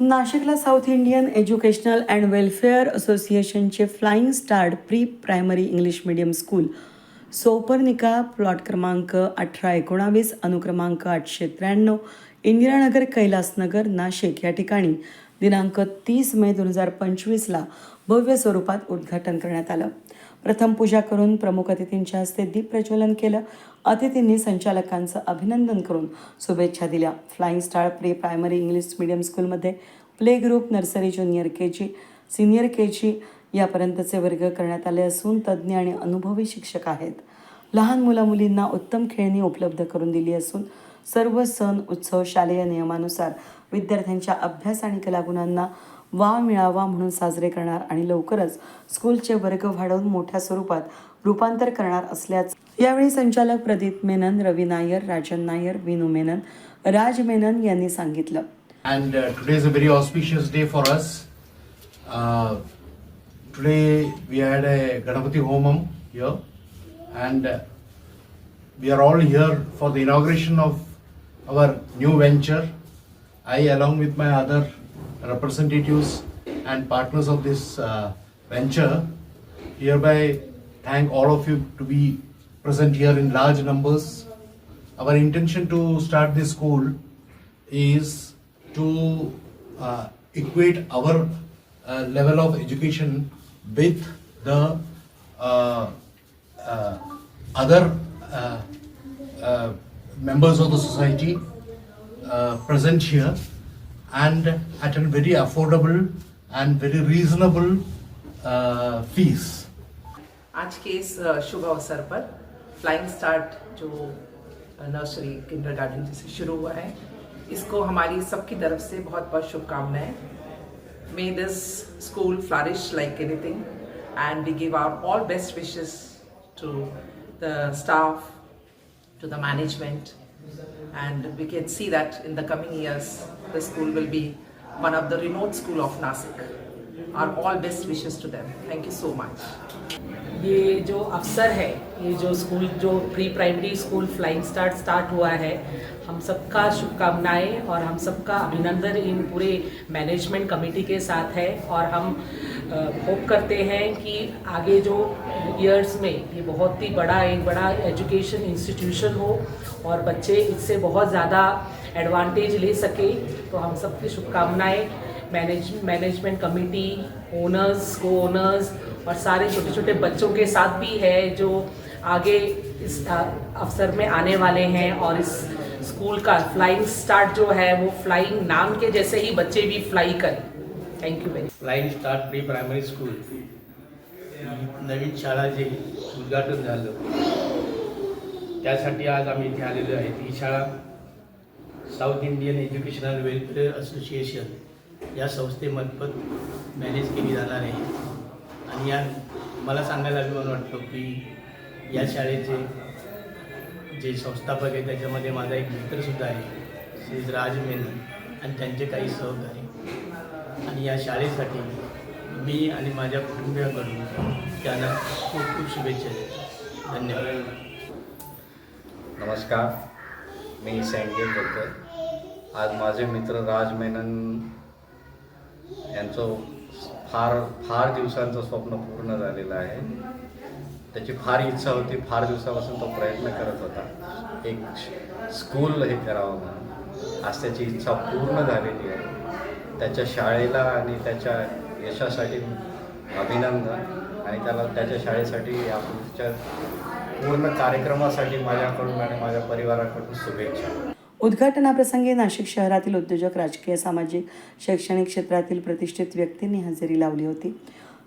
नाशिकला south Indian educational and welfare असोसिएशनचे flying start pre primary English medium school. Soparnika plot क्रमांक अठरा एकोणावीस अनुक्रमांक आठशे त्र्याण्णव इंदिरानगर कैलासनगर नाशिक या ठिकाणी दिनांक तीस मे दोन हजार पंचवीसला भव्य स्वरूपात उद्घाटन करण्यात आलं. प्रथम पूजा करून प्रमुख अतिथींच्या हस्ते दीप प्रज्वलन केलं. अतिथींनी संचालकांचं अभिनंदन करून शुभेच्छा दिल्या. Flying star pre primary English medium स्कूलमध्ये play group nursery junior K G senior K G यापर्यंतचे वर्ग करण्यात आले असून तज्ज्ञ आणि अनुभवी शिक्षक आहेत. लहान मुलामुलींना उत्तम खेळणी उपलब्ध करून दिली असून सर्व सण उत्सव शालेय नियमानुसार विद्यार्थ्यांच्या अभ्यास आणि कलागुणांना वा मिळावा म्हणून साजरे करणार आणि लवकरच स्कूलचे वर्ग वाढवून मोठ्या स्वरूपात रूपांतर करणार असल्याचं यावेळी संचालक प्रदीप मेनन रवी नायर राजन नायर विनू मेनन राज मेनन यांनी सांगितलं. And today is a very auspicious day for us today we had a Ganapati homam here and we are all here for the inauguration of our new venture I along with my other representatives and partners of this uh, venture, hereby thank all of you to be present here in large numbers. Our intention to start this school is to uh, equate our uh, level of education with the uh, uh, other uh, uh, members of the society uh, present here and at a very affordable and very reasonable uh, fees. आज के इस शुभ अवसर पर flying start जो nursery kindergarten जिसे शुरू हुआ है इसको हमारी सबकी तरफ़ से बहुत बहुत शुभकामनाएँ may this school flourish like anything and we give our all best wishes to the staff to the management and we can see that in the coming years the school will be one of the renowned school of Nasik. Our all best wishes to them. Thank you so much. ये जो अवसर है, ये जो school जो pre primary school flying start start हुआ है, हम सबका शुभकामनाएँ और हम सबका अभिनंदन इन पूरे मैनेजमेंट कमेटी के साथ है और हम होप करते हैं कि आगे जो ईयर्स में ये बहुत ही बड़ा, एक बड़ा एजुकेशन इंस्टीट्यूशन हो और बच्चे इससे बहुत ज़्यादा एडवांटेज ले सके तो हम सबकी शुभकामनाएँ मैनेज मैनेजमेंट कमेटी ओनर्स को ओनर्स और सारे छोटे छोटे बच्चों के साथ भी है जो आगे इस अवसर में आने वाले हैं और इस स्कूल का फ्लाइंग स्टार्ट जो है वो फ्लाइंग नाम के जैसे ही बच्चे भी फ्लाई करें। Thank you very flying start pre primary school नवीन शाळा जे उद्घाटन झालं. त्यासाठी आज आम्ही इथे आलेलो आहे. ही शाळा south Indian educational welfare association या संस्थेमार्फत मॅनेज केली जाणार आहे. आणि या मला सांगायला अभिमान वाटतो की या शाळेचे जे संस्थापक आहे त्याच्यामध्ये माझा एक मित्रसुद्धा आहे श्री राज मेनन आणि त्यांचे काही सहकारी आणि या शाळेसाठी मी आणि माझ्या कुटुंबियाकडून त्यांना खूप खूप शुभेच्छा देतो. धन्यवाद. नमस्कार. मी सँडगेट बोलतो आज माझे मित्र राज मेनन यांचं फार फार दिवसांचं स्वप्न पूर्ण झालेलं आहे. त्याची फार इच्छा होती फार दिवसापासून तो प्रयत्न करत होता. एक स्कूल हे करावं म्हणून. आज त्याची इच्छा पूर्ण झालेली आहे. त्याच्या शाळेला आणि त्याच्या यशासाठी अभिनंदन. आणि त्याला त्याच्या शाळेसाठी आमच्या पूर्ण कार्यक्रमासाठी माझ्याकडून आणि माझ्या परिवाराकडून शुभेच्छा. उद्घाटनाप्रसंगी नाशिक शहरातील उद्योजक राजकीय सामाजिक शैक्षणिक क्षेत्रातील प्रतिष्ठित व्यक्तींनी हजेरी लावली होती.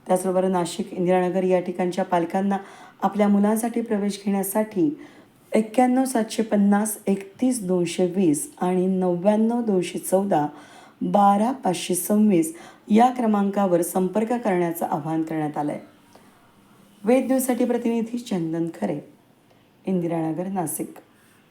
त्याचबरोबर नाशिक इंदिरानगर या ठिकाणच्या पालकांना आपल्या मुलांसाठी प्रवेश घेण्यासाठी एक्क्याण्णव सातशे पन्नास एकतीस दोनशे वीस आणि नव्याण्णव दोनशे चौदा बारा पाचशे सव्वीस या क्रमांकावर संपर्क करण्याचं आवाहन करण्यात आलं आहे वेद दिवसाठी प्रतिनिधी चंदन खरे इंदिरानगर नाशिक.